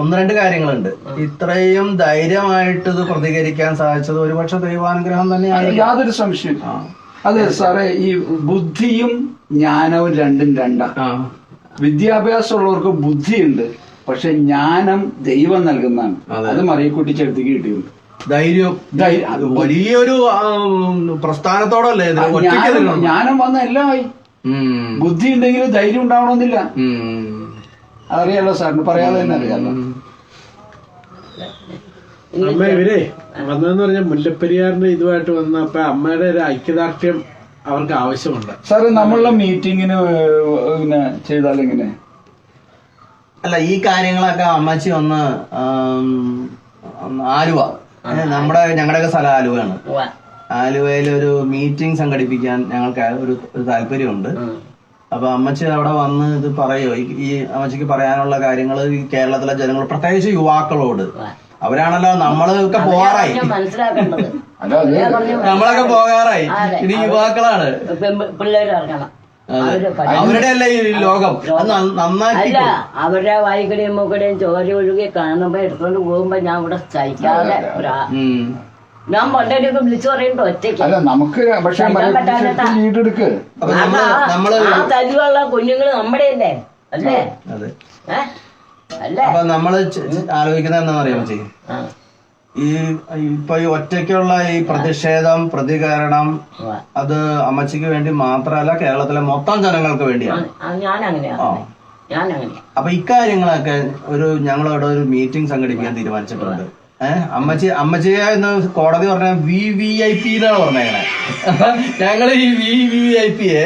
ഒന്ന് രണ്ട് കാര്യങ്ങളുണ്ട്. ഇത്രയും ധൈര്യമായിട്ട് ഇത് പ്രതികരിക്കാൻ സാധിച്ചത് ഒരുപക്ഷെ ദൈവാനുഗ്രഹം തന്നെയാണ്. യാതൊരു സംശയം അതെ സാറേ ഈ ബുദ്ധിയും ജ്ഞാനവും രണ്ടും രണ്ടാ. വിദ്യാഭ്യാസം വിദ്യാഭ്യാസമുള്ളവർക്ക് ബുദ്ധിയുണ്ട് പക്ഷെ ജ്ഞാനം ദൈവം നൽകുന്നതാണ്. അത്. മറിയക്കുട്ടി ചെടുത്തേക്ക് കിട്ടിയുണ്ട് ധൈര്യം. വലിയൊരു പ്രസ്ഥാനത്തോടല്ലേ ജ്ഞാനം ജ്ഞാനം വന്ന എല്ലാം ആയി ഉം. ബുദ്ധി ഉണ്ടെങ്കിൽ ധൈര്യം ഉണ്ടാവണമെന്നില്ല. അറിയാലോ സാറിന് പറയാതെ തന്നെ അറിയാലോ. അമ്മ ഇവരെ വന്നതെന്ന് പറഞ്ഞാൽ മുല്ലപ്പെരിയാറിന്റെ ഇതുമായിട്ട് വന്നപ്പോ അമ്മയുടെ ഒരു ഐക്യദാർഢ്യം അവർക്ക് ആവശ്യമുണ്ട്. സാറ് നമ്മളുടെ മീറ്റിങ്ങിന് പിന്നെ ചെയ്താൽ എങ്ങനെ? അല്ല ഈ കാര്യങ്ങളൊക്കെ അമ്മച്ചി ഒന്ന് ആലുവ. നമ്മുടെ ഞങ്ങളുടെയൊക്കെ സ്ഥലം ആലുവയാണ്. ആലുവയിൽ ഒരു മീറ്റിംഗ് സംഘടിപ്പിക്കാൻ ഞങ്ങൾക്ക് ഒരു ഒരു താല്പര്യമുണ്ട്. അപ്പൊ അമ്മച്ചി അവിടെ വന്ന് ഇത് പറയോ? ഈ അമ്മച്ചിക്ക് പറയാനുള്ള കാര്യങ്ങൾ ഈ കേരളത്തിലെ ജനങ്ങൾ പ്രത്യേകിച്ച് യുവാക്കളോട്. അവരാണല്ലോ നമ്മളൊക്കെ പോകാറായി. നമ്മളൊക്കെ പോകാറായി. ഇനി യുവാക്കളാണ്. അവരുടെ അല്ല ഈ ലോകം? നന്നാക്കി അവരുടെ വായിക്കടെയും മൂക്കടെയും ചോര ഒഴുകി കാണുമ്പോ എടുത്തോണ്ട് പോകുമ്പോ ഞാൻ ഇവിടെ സഹിക്കാതെ. ഞാൻ പണ്ടേക്ക് വിളിച്ചു പറയണ്ടോ ഒറ്റയ്ക്ക്. അല്ല നമുക്ക് പക്ഷേ ആ നമ്മുടെ അല്ലേ? അല്ലേ? അപ്പൊ നമ്മൾ ആലോചിക്കുന്നത് ചെയ്യും ഈ ഇപ്പൊ ഈ ഒറ്റയ്ക്കുള്ള ഈ പ്രതിഷേധം പ്രതികരണം അത് അമ്മച്ചിക്ക് വേണ്ടി മാത്രമല്ല കേരളത്തിലെ മൊത്തം ജനങ്ങൾക്ക് വേണ്ടിയാണ്. ഞാൻ അങ്ങനെയാണ് അപ്പൊ ഇക്കാര്യങ്ങളൊക്കെ ഒരു ഞങ്ങളവിടെ ഒരു മീറ്റിംഗ് സംഘടിപ്പിക്കാൻ തീരുമാനിച്ചിട്ടുണ്ട്. ഏഹ് അമ്മച്ചി അമ്മച്ചിയെ എന്ന് കോടതി പറഞ്ഞ വി വി ഐ പി എന്നാണ് പറഞ്ഞേക്കണേ? ഞങ്ങൾ ഈ വി വി ഐ പിയെ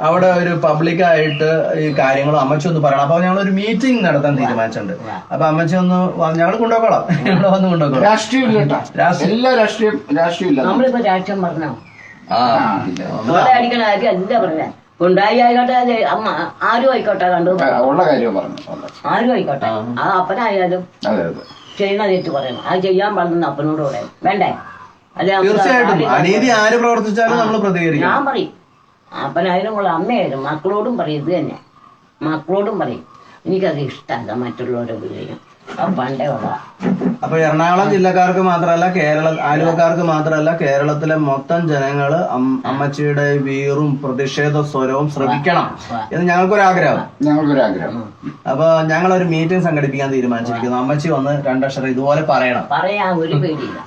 അവിടെ ഒരു പബ്ലിക്കായിട്ട് ഈ കാര്യങ്ങൾ അമ്മച്ചി ഒന്ന് പറയണം. അപ്പൊ ഞങ്ങൾ ഒരു മീറ്റിംഗ് നടത്താൻ തീരുമാനിച്ചിട്ടുണ്ട്. അപ്പൊ അമ്മച്ചി ഒന്ന് ഞങ്ങൾ കൊണ്ടുപോകോളാം ഇവിടെ വന്ന് കൊണ്ടുപോകോളാം രാഷ്ട്രീയം ഇല്ല കേട്ടോ. രാഷ്ട്രീയം- എല്ലാ രാഷ്ട്രീയം രാഷ്ട്രീയം ഇല്ല. നമ്മളിപ്പോ രാഷ്ട്രീയം പറഞ്ഞോ? ആ. തോടെ അടിക്കണ കാര്യം അല്ല പറഞ്ഞ? ആയിക്കോട്ടെ അത് അമ്മ ആരും ആയിക്കോട്ടെ കണ്ടു. ആ, ഉള്ള പറഞ്ഞു ഉള്ള. ആരും ആയിക്കോട്ടെ. ആ അപ്പനായാലും. അതെ അതെ. ചെയ്യുന്ന തെറ്റ് പറയണം. അത് ചെയ്യാൻ പാടുന്ന അപ്പനോട് പറയാം വേണ്ടേ? അല്ലെ നമുക്ക് തീർച്ചയായിട്ടും. ആരെയും അനീതി ആര് പ്രവർത്തിച്ചാലും നമ്മൾ പ്രതികരിക്കും ഞാൻ പറയും. അപ്പനായാലും അമ്മയായാലും മക്കളോടും പറയും ഇത് തന്നെ. മക്കളോടും പറയും. എനിക്കത് ഇഷ്ടമല്ല മറ്റുള്ളവരെ ഉപയോഗിക്കും അത് പണ്ടേ ഉള്ള അപ്പൊ എറണാകുളം ജില്ലക്കാർക്ക് മാത്രമല്ല കേരള ആലുവക്കാർക്ക് മാത്രമല്ല കേരളത്തിലെ മൊത്തം ജനങ്ങൾ അം- അമ്മച്ചിയുടെ വീറും പ്രതിഷേധ സ്വരവും ശ്രമിക്കണം എന്ന് ഞങ്ങൾക്കൊരു ആഗ്രഹം ഞങ്ങൾക്കൊരാഗ്രഹം. അപ്പൊ ഞങ്ങൾ ഒരു മീറ്റിംഗ് സംഘടിപ്പിക്കാൻ തീരുമാനിച്ചിരിക്കുന്നു. അമ്മച്ചി വന്ന് രണ്ടക്ഷരം ഇതുപോലെ പറയണം. പറയാ ഒരു പേടിയില്ല.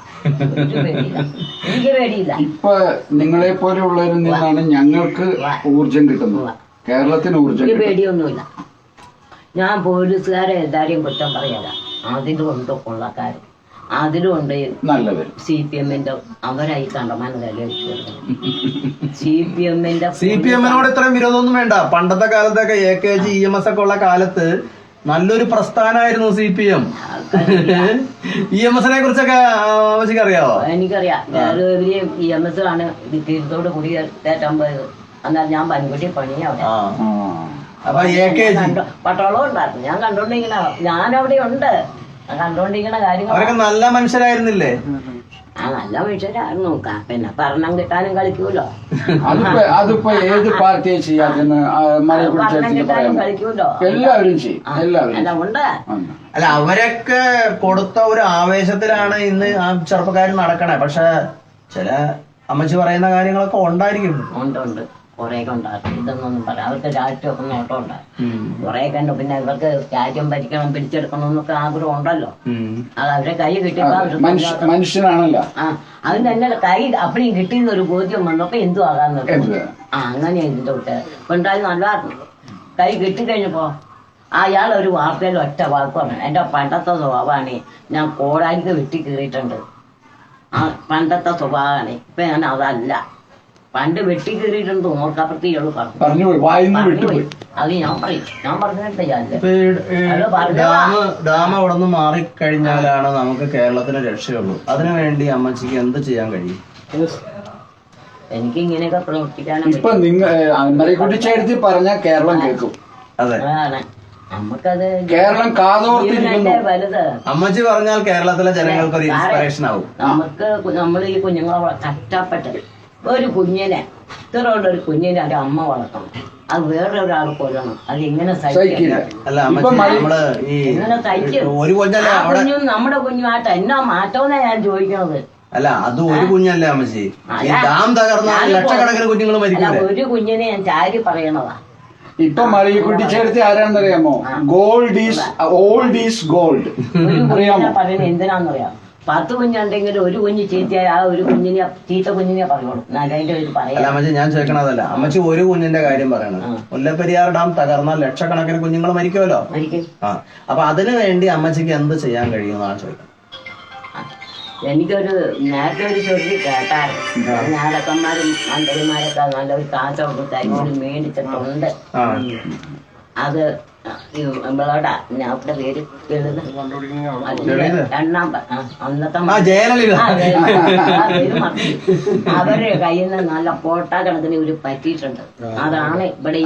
ഒരു പേടിയില്ല. എനിക്ക് പേടിയില്ല. ഇപ്പൊ നിങ്ങളെ പോലെയുള്ളവരിൽ നിന്നാണ് ഞങ്ങൾക്ക് ഊർജം കിട്ടുന്നത്. കേരളത്തിന് ഊർജം പേടിയൊന്നുമില്ല. ഞാൻ പോലീസുകാരെ എല്ലാരെയും കുറ്റം പറയല അതിലും ഉണ്ട് കൊള്ളക്കാർ അതിലും ഉണ്ട് നല്ലവർ സി പി എമ്മിന്റെ അവരായി കണ്ടമാനം സി പി എമ്മിന്റെ സി പി എമ്മിനോട് ഇത്രയും വിരോധമൊന്നും വേണ്ട. പണ്ടത്തെ കാലത്തൊക്കെ A K G E M S ഒക്കെ ഉള്ള കാലത്ത് നല്ലൊരു പ്രസ്ഥാനമായിരുന്നു C P M. E M എസിനെ കുറിച്ചൊക്കെ അറിയാമോ അറിയാവോ എനിക്കറിയാം. ഇ എം എസ് ആണ് തീരത്തോട് കൂടി കയറ്റാൻ പോയത്. എന്നാൽ ഞാൻ പൻകുട്ടി പണിയാ അവിടെ. ആ. ആ. അപ്പൊ എ കെ ജി. കണ്ടോ- ഉണ്ടായിരുന്നു ഞാൻ കണ്ടോണ്ടിരിക്കണ ഞാൻ അവിടെ ഉണ്ട്. ഞാൻ കണ്ടോണ്ടിരിക്കണ കാര്യങ്ങൾ അവരൊക്കെ നല്ല മനുഷ്യരായിരുന്നില്ലേ? ആ നല്ല മനുഷ്യരായിരുന്നു. ക- പിന്നെ ഭരണം കിട്ടാനും കളിക്കൂലോ. അതിപ്പോ അതിപ്പോ ഏത് പാർട്ടിയെ ഭരണം കിട്ടാനും കളിക്കൂലോ. എല്ലാവരും ചെയ്യും എല്ലാവരും അല്ല ഉണ്ട്. അല്ല അവരൊക്കെ കൊടുത്ത ഒരു ആവേശത്തിലാണ് ഇന്ന് ആ ചെറുപ്പക്കാർ നടക്കണേ. പക്ഷെ ചില അമ്മച്ചി പറയുന്ന കാര്യങ്ങളൊക്കെ ഉണ്ടായിരിക്കും. ഉണ്ട് ഉണ്ട്. കുറേയൊക്കെ ഉണ്ടായിരുന്നു. ഇതൊന്നും പറയാം അവർക്ക് രാഷ്ട്രീയമൊക്കെ നോട്ടം ഉണ്ടായിരുന്നു. കുറേയൊക്കെ ഉണ്ട് പിന്നെ ഇവർക്ക് രാജ്യം ഭരിക്കണം പിടിച്ചെടുക്കണം എന്നൊക്കെ ആഗ്രഹം ഉണ്ടല്ലോ. അത് അവരെ കൈ കിട്ടിയപ്പോ മനുഷ്യനാണല്ലോ. ആ. അതിന് തന്നെ കൈ അപ്പഴും കിട്ടിയെന്ന് ഒരു ബോധ്യം വന്നപ്പോ എന്തു എന്ത്? ആ അങ്ങനെ ഇതിന്റെ വിട്ട്. ഉണ്ടായി നല്ലതായിരുന്നു. കൈ കിട്ടിക്കഴിഞ്ഞപ്പോ അയാൾ ഒരു വാർത്തയിൽ ഒറ്റ വാക്ക് പറഞ്ഞു. എന്റെ പണ്ടത്തെ സ്വഭാവമാണ് ഞാൻ കോടാലിക്ക് വെട്ടി കീറിയിട്ടുണ്ട്. ആ പണ്ടത്തെ സ്വഭാവമാണ്. ഇപ്പൊ ഞാൻ അതല്ല. പണ്ട് വെട്ടി കീറിയിട്ടുണ്ട് ഓർക്കപ്പുറത്ത് ഇയാൾ പറഞ്ഞു. പറഞ്ഞു പോയി. അത് ഞാൻ പറയും. ഞാൻ പറഞ്ഞിട്ടില്ല. ഡാം അവിടെ നിന്ന് മാറിക്കഴിഞ്ഞാലാണ് നമുക്ക് കേരളത്തിന് രക്ഷയുള്ളൂ. അതിനു വേണ്ടി അമ്മച്ചിക്ക് എന്ത് ചെയ്യാൻ കഴിയും? എനിക്ക് ഇങ്ങനെയൊക്കെ പ്രവർത്തിക്കാനും ഇപ്പൊ നിങ്ങൾ അമ്മരെക്കുട്ടി ചേർത്തി പറഞ്ഞ കേരളം കേൾക്കും. അതെ. നമുക്കത് കേരളം കാതോർത്തിരിക്കുന്നു. അമ്മച്ചി പറഞ്ഞാൽ കേരളത്തിലെ ജനങ്ങൾക്ക് ഒരു ഇൻസ്പിറേഷൻ ആവും. നമുക്ക് നമ്മൾ ഈ കുഞ്ഞുങ്ങളെ വള- കഷ്ടപ്പെട്ട് ഒരു കുഞ്ഞിനെ ഇത്ര ഉള്ള ഒരു കുഞ്ഞിനെ ഒരു അമ്മ വളർത്തണം. അത് വേറെ ഒരാൾ കൊല്ലണം. അത് എങ്ങനെ സഹിക്കില്ല. എങ്ങനെ സഹിക്കും? ഒരു കുഞ്ഞല്ലേ കുഞ്ഞും നമ്മുടെ കുഞ്ഞുമായിട്ട് എന്നാ മാറ്റമെന്നാ ഞാൻ ചോദിക്കണത് അല്ല അത് ഒരു കുഞ്ഞല്ലേ അമ്മച്ചി? ഡാം തകർന്ന ലക്ഷക്കണക്കിന് കുഞ്ഞുങ്ങൾ മരിക്കും ഒരു കുഞ്ഞിനെ ഞാൻ ചാരി പറയണതാ. ഇപ്പൊ മലയെക്കുട്ടി ചേർത്തി ആരാണെന്നറിയാമോ? Gold is old is gold അറിയാമോ? എന്തിനാന്നറിയാം പത്ത് കുഞ്ഞുണ്ടെങ്കിൽ ഒരു കുഞ്ഞ് ചീത്തയായ ആ ഒരു കുഞ്ഞിനെ ചീത്ത കുഞ്ഞിനെ പറയുള്ളൂ. അതിന്റെ ഒരു അല്ല പറയാം അമ്മച്ചി ഞാൻ ചോദിക്കണതല്ല അമ്മച്ചി ഒരു കുഞ്ഞിന്റെ കാര്യം പറയണം. മുല്ലപ്പെരിയാർ ഡാം തകർന്നാൽ ലക്ഷക്കണക്കിന് കുഞ്ഞുങ്ങൾ മരിക്കുമല്ലോ? ആ. അപ്പൊ അതിനു വേണ്ടി അമ്മച്ചിക്ക് എന്ത് ചെയ്യാൻ കഴിയുമെന്നാണ് ചോദിക്കുന്നത്? എനിക്കൊരു നേരത്തെ ഒരു ചൊല്ലി കേട്ടായിരുന്നു. ഞാടക്കന്മാരും മന്ത്രിമാരൊക്കെ നല്ല ഒരു കാശൊക്കെ തരിച്ചു മേടിച്ചിട്ടുണ്ട് ആ. അത് പേര് അന്നത്തെ. അവരുടെ കയ്യിൽ നിന്ന് നല്ല കോട്ട കണക്കിന് ഇവർ പറ്റിയിട്ടുണ്ട്. അതാണ് ഇവിടെ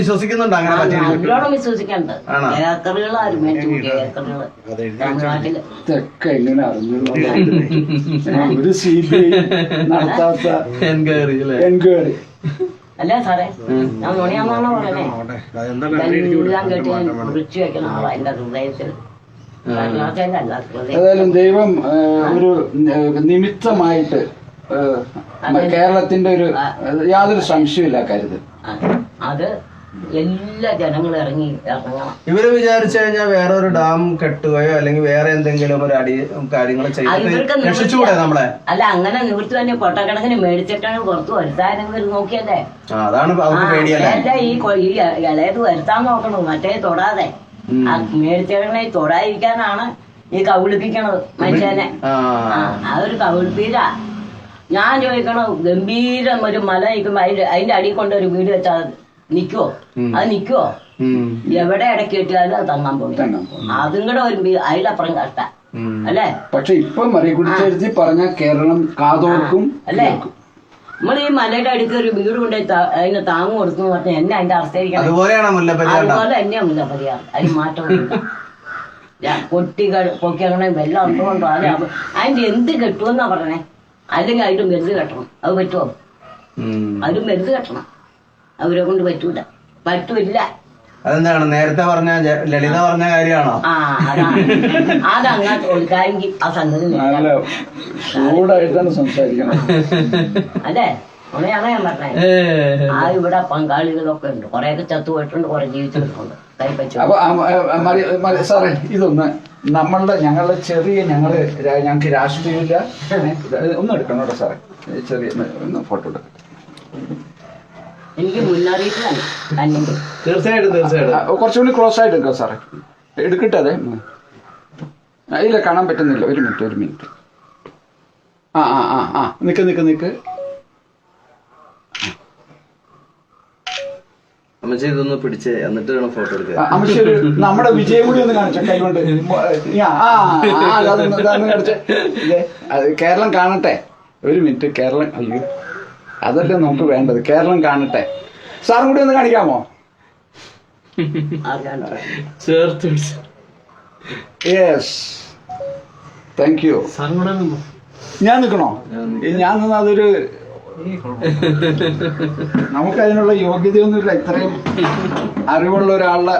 വിശ്വസിക്കുന്നുണ്ട് നല്ലോണം വിശ്വസിക്കണ്ട്. ആണോ? ഏക്കറുകൾ ആരും മേടിച്ചു കൂട്ടിയ ഏക്കറുകൾ തമിഴ്നാട്ടിൽ ഇതൊക്കെ എങ്ങനെ അറിഞ്ഞു ഒരു സി ബി ഐ നടത്താത്ത എൻക്വയറി അല്ലേ? എൻക്വയറി. അല്ലേ സാറേ? ഞാൻ നുണിയാന്നാണോ പറയണേ എല്ലാം കേട്ട് ഞാൻ കുറിച്ച് വെക്കണ ആളാ എന്റെ ഹൃദയത്തിൽ. ഏതായാലും ദൈവം ഒരു നിമിത്തമായിട്ട് കേരളത്തിന്റെ ഒരു യാതൊരു സംശയമില്ല കരുത് അത് എല്ലാ ജനങ്ങളും ഇറങ്ങി ഇറങ്ങണം. ഇവർ വിചാരിച്ചു കഴിഞ്ഞാൽ വേറെ ഒരു ഡാം കെട്ടുകയോ അല്ലെങ്കിൽ വേറെ എന്തെങ്കിലും ഒരു അടി കാര്യങ്ങൾ രക്ഷിച്ചുകൂടെ നമ്മളെ? അല്ല അങ്ങനെ നിവൃത്തി തന്നെ കൊട്ടക്കണക്കിന് മേടിച്ചിട്ടാണ് പുറത്ത് വരുത്താനെങ്കിൽ നോക്കിയല്ലേ അതാണ് അല്ല ഈ ഇളയത് വരുത്താൻ നോക്കണു മറ്റേ തൊടാതെ. ആ മേടിച്ചവനെ തൊടാതിരിക്കാനാണ് ഈ കവിളിപ്പിക്കണത് മനുഷ്യനെ. ആ. ഒരു അതൊരു കവിൾപ്പീര ഞാൻ ചോദിക്കണോ ഗംഭീരം ഒരു മല നിൽക്കുമ്പോ അതിന്റെ അതിന്റെ അടിയിൽ കൊണ്ട് ഒരു വീട് വെച്ചാൽ നിക്കുവോ അത് നിക്കുവോ ഉം. എവിടെ ഇടയ്ക്ക് കിട്ടിയാലും അത് തങ്ങാൻ പോകും. തങ്ങാൻ അതും കൂടെ ഒരു വീ- അതിലപ്പുറം കഷ്ട. അല്ലേ? പക്ഷെ ഇപ്പൊ മറിയക്കുട്ടി പറഞ്ഞ കേരളം കാതോർക്കും അല്ലേ. നമ്മൾ ഈ മലയുടെ അടുത്ത് ഒരു വീട് കൊണ്ട് അതിന് താങ്ങ് കൊടുത്തു പറഞ്ഞാൽ എന്നെ അതിന്റെ അവസ്ഥയായിരിക്കും. അതുപോലെ തന്നെയാ മുല്ലപ്പെരിയാർ അതിന് മാറ്റമൊന്നുമില്ല ഞാൻ പൊട്ടികൾ പൊക്കിയങ്ങനെ വെള്ളം ഉണ്ടോണ്ടോ അത് അവ- അതിന്റെ എന്ത് കെട്ടുമെന്നാ പറഞ്ഞേ? അല്ലെങ്കിൽ അതിന്റെ മരുന്ന് കെട്ടണം. അത് പറ്റുമോ അതിലും അതിന് കെട്ടണം. അവരെ കൊണ്ട് പറ്റൂല. പറ്റൂല അതെന്താണ്? നേരത്തെ പറഞ്ഞ ജ- ലളിത പറഞ്ഞ കാര്യമാണോ? ആ അതാണ്. അതങ്ങോട്ട് കൊടുക്കാമെങ്കിൽ ആ സംഗതി നല്ല നേരാ. ചൂടായിട്ടാണ് സംസാരിക്കണം അല്ലേ? ഉണയാണ് ഞാൻ പറഞ്ഞത് ആ ഇവിടെ പങ്കാളികളൊക്കെ ഉണ്ട്. കുറെയൊക്കെ ചത്തുപോയിട്ടുണ്ട് കുറെ ജീവിച്ചിട്ടുണ്ട്. കൈപ്പച്ചു അപ്പൊ ആ, ആ, മതി, മതി, സാറേ ഇതൊന്ന് നമ്മളുടെ ഞങ്ങളുടെ ചെറിയ ഞങ്ങൾ രാ- ഞങ്ങൾക്ക് രാഷ്ട്രീയമില്ല. ഏ, ഇത് ഒന്ന് എടുക്കണം കേട്ടോ സാറേ. ചെറിയ ഒന്ന് ഫോട്ടോ എടുക്കാം. എനിക്ക് മുന്നറിയിപ്പാണ് അല്ലെങ്കിൽ തീർച്ചയായിട്ടും തീർച്ചയായിട്ടും. ആ, കുറച്ചുകൂടി ക്ലോസ് ആയിട്ട് എടുക്കാം സാറേ. എടുക്കട്ടെ അതെ. ഇല്ല കാണാൻ പറ്റുന്നില്ല. ഒരു മിനിറ്റ് ഒരു മിനിറ്റ്. ആ ആ ആ ആ. നിക്ക് നിക്ക് നിക്ക്. അമ്മച്ചി ഇതൊന്ന് പിടിച്ചേ. എന്നിട്ട് വേണം ഫോട്ടോ എടുക്കാൻ. ആ, അമ്മച്ചി ഒരു നമ്മുടെ വിജയം കൂടി ഒന്ന് കാണിച്ച കൈകൊണ്ട് കാണിച്ചേ. കേരളം കാണട്ടെ. ഒരു മിനിറ്റ് കേരളം അയ്യോ. അതല്ലേ നമുക്ക് വേണ്ടത്. കേരളം കാണട്ടെ. സാറും കൂടി ഒന്ന് കാണിക്കാമോ? യെസ് താങ്ക് യു ഞാൻ നിൽക്കണോ ഞാൻ നിന്ന് അതൊരു നമുക്ക് അതിനുള്ള യോഗ്യതയൊന്നുമില്ല. ഇത്രയും അറിവുള്ള ഒരാളുടെ?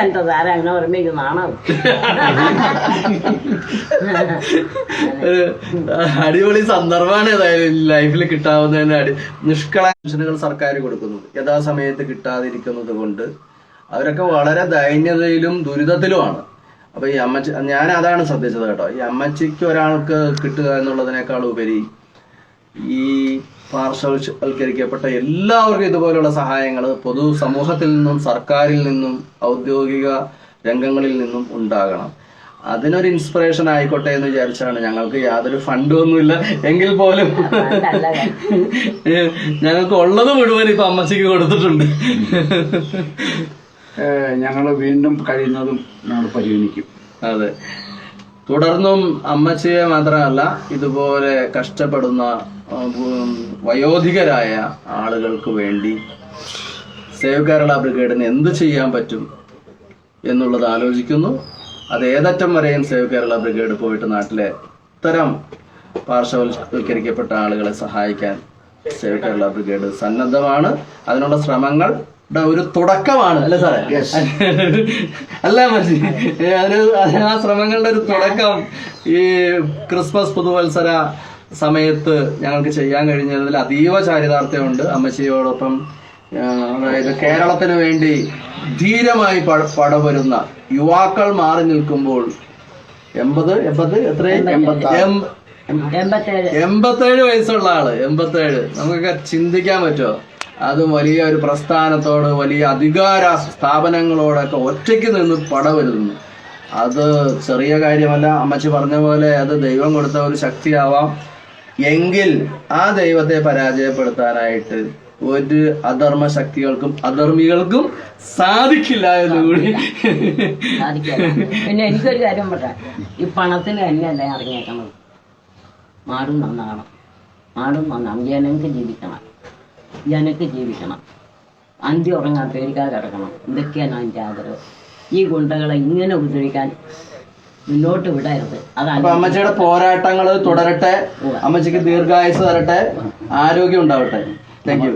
എന്റെ സാറേ അങ്ങനെ നാണോ ഒരു അടിപൊളി സന്ദർഭമാണ് ഏതായാലും ലൈഫിൽ കിട്ടാവുന്നതിന് അടി നിഷ്കള പെൻഷനുകൾ സർക്കാർ കൊടുക്കുന്നു. യഥാസമയത്ത് കിട്ടാതിരിക്കുന്നത് കൊണ്ട് അവരൊക്കെ വളരെ ദൈന്യതയിലും ദുരിതത്തിലുമാണ്. അപ്പൊ ഈ അമ്മച്ചി ഞാൻ അതാണ് ശ്രദ്ധിച്ചത് കേട്ടോ. ഈ അമ്മച്ചിക്ക് ഒരാൾക്ക് കിട്ടുക എന്നുള്ളതിനേക്കാൾ ഉപരി ഈ പാർശ്വവൽക്കരിക്കപ്പെട്ട എല്ലാവർക്കും ഇതുപോലുള്ള സഹായങ്ങൾ പൊതു സമൂഹത്തിൽ നിന്നും സർക്കാരിൽ നിന്നും ഔദ്യോഗിക രംഗങ്ങളിൽ നിന്നും ഉണ്ടാകണം. അതിനൊരു ഇൻസ്പിറേഷൻ ആയിക്കോട്ടെ എന്ന് വിചാരിച്ചാണ് ഞങ്ങൾക്ക് യാതൊരു ഫണ്ടും ഒന്നുമില്ല എങ്കിൽ പോലും. ഞങ്ങൾക്ക് ഉള്ളത് മുഴുവൻ ഇപ്പൊ അമ്മച്ചിക്ക് കൊടുത്തിട്ടുണ്ട്. ഞങ്ങൾ വീണ്ടും കഴിയുന്നതും ഞങ്ങൾ പരിഗണിക്കും. അതെ. തുടർന്നും അമ്മച്ചിയെ മാത്രമല്ല ഇതുപോലെ കഷ്ടപ്പെടുന്ന വയോധികരായ ആളുകൾക്ക് വേണ്ടി സേവ് കേരള ബ്രിഗേഡിന് എന്ത് ചെയ്യാൻ പറ്റും എന്നുള്ളത് ആലോചിക്കുന്നു. അത് ഏതറ്റം വരെയും സേവ് കേരള ബ്രിഗേഡ് പോയിട്ട് നാട്ടിലെ ഇത്തരം പാർശ്വവൽക്കരിക്കപ്പെട്ട ആളുകളെ സഹായിക്കാൻ സേവ് കേരള ബ്രിഗേഡ് സന്നദ്ധമാണ്. അതിനുള്ള ശ്രമങ്ങൾ ഒരു തുടക്കമാണ്. അല്ലെ സാറേ? അല്ല മതി. അതിന് അതിന് ആ ശ്രമങ്ങളുടെ ഒരു തുടക്കം ഈ ക്രിസ്മസ് പുതുവത്സര സമയത്ത് ഞങ്ങൾക്ക് ചെയ്യാൻ കഴിഞ്ഞതിൽ അതീവ ചാരിതാർത്ഥ്യമുണ്ട്. അമ്മച്ചിയോടൊപ്പം അതായത് കേരളത്തിന് വേണ്ടി ധീരമായി പടപൊരുന്ന പടവരുന്ന യുവാക്കൾ മാറി നിൽക്കുമ്പോൾ എൺപത് എൺപത് എത്ര എൺപത്തേഴ്. വയസ്സുള്ള ആൾ എൺപത്തേഴ്. നമുക്കൊക്കെ ചിന്തിക്കാൻ പറ്റുമോ? അതും വലിയ ഒരു പ്രസ്ഥാനത്തോട് വലിയ അധികാര സ്ഥാപനങ്ങളോടൊക്കെ ഒറ്റയ്ക്ക് നിന്ന് പടവരുന്നു അത് ചെറിയ കാര്യമല്ല. അമ്മച്ചി പറഞ്ഞ പോലെ അത് ദൈവം കൊടുത്ത ഒരു ശക്തിയാവാം. എങ്കിൽ ആ ദൈവത്തെ പരാജയപ്പെടുത്താനായിട്ട് ഒരു അധർമ്മ ശക്തികൾക്കും അധർമ്മികൾക്കും സാധിക്കില്ല എന്നുകൂടി. സാധിക്കില്ല. പിന്നെ എനിക്കൊരു കാര്യം പറയാം ഈ പണത്തിന് തന്നെയല്ല ഇറങ്ങിയേക്കണത് നാടും നന്നാകണം. നാടും നന്നാകണം. ജനങ്ങൾക്ക് ജീവിക്കണം. ജനക്ക് ജീവിക്കണം. അന്തി ഉറങ്ങാൻ പേരിക്കാതെ കിടക്കണം ഇതൊക്കെയാണ് അതിന്റെ ആഗ്രഹം. ഈ ഗുണ്ടകളെ ഇങ്ങനെ ഉപദ്രവിക്കാൻ മുന്നോട്ട് വിടരുത്. അതാണ് അപ്പൊ അമ്മച്ചിയുടെ പോരാട്ടങ്ങൾ തുടരട്ടെ. അമ്മച്ചിക്ക് ദീർഘായുസ് തരട്ടെ. ആരോഗ്യം ഉണ്ടാവട്ടെ. Thank you